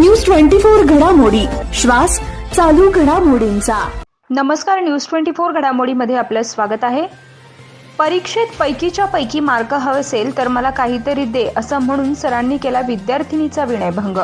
Twenty four घडामोडी. श्वास चालू घडामोडींचा. नमस्कार न्यूज ट्वेंटी फोर घडामोडीमध्ये आपलं स्वागत आहे. परीक्षेत पैकीच्या पैकी मार्क हवे असेल तर मला काहीतरी दे असं म्हणून सरांनी केला विद्यार्थिनीचा विनयभंग.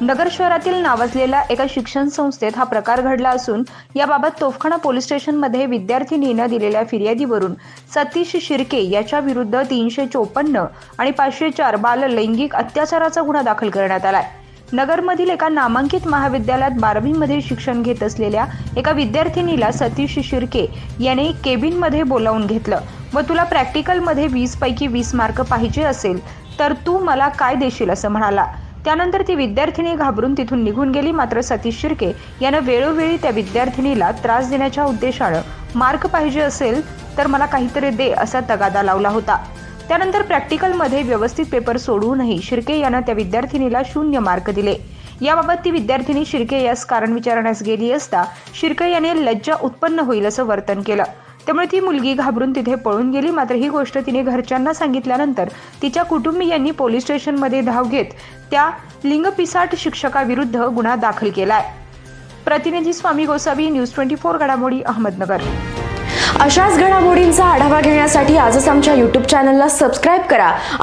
नगर शहरातील नावाजलेल्या एका शिक्षण संस्थेत हा प्रकार घडला असून याबाबत तोफखाना पोलीस स्टेशनमध्ये विद्यार्थिनीनं दिलेल्या फिर्यादीवरून सतीश शिर्के याच्या विरुद्ध तीनशे चोपन्न आणि पाचशे चार बाल लैंगिक अत्याचाराचा गुन्हा दाखल करण्यात आलाय. नगरमधील एका नामांकित महाविद्यालयात बारावीमध्ये शिक्षण घेत असलेल्या एका विद्यार्थिनीला सतीश शिर्के याने केबिनमध्ये बोलावून घेतलं. व तुला प्रॅक्टिकलमध्ये वीस पैकी वीस मार्क पाहिजे असेल तर तू मला काय देशील? असं म्हणाला. त्यानंतर ती विद्यार्थिनी घाबरून तिथून निघून गेली. मात्र सतीश शिर्के यानं वेळोवेळी त्या विद्यार्थिनीला त्रास देण्याच्या उद्देशानं मार्क पाहिजे असेल तर मला काहीतरी दे असा तगादा लावला होता. त्यानंतर प्रॅक्टिकलमध्ये व्यवस्थित पेपर सोडवूनही शिर्के यानं त्या विद्यार्थिनीला शून्य मार्क दिले. याबाबत ती विद्यार्थिनी शिर्के यास कारण विचारण्यास गेली असता शिर्के याने लज्जा उत्पन्न होईल असं वर्तन केलं. त्यामुळे ती मुलगी घाबरून तिथे पळून गेली. मात्र ही गोष्ट तिने घरच्यांना सांगितल्यानंतर तिच्या कुटुंबियांनी पोलीस स्टेशनमध्ये धाव घेत त्या लिंगपिसाट शिक्षकाविरुद्ध गुन्हा दाखल केलाय. प्रतिनिधी Swami Gosavi news twenty four घडामोडी अहमदनगर. अशाच घडामोडींचा आढावा घेण्यासाठी आजच आमच्या यूट्यूब चॅनलला सबस्क्राईब करा.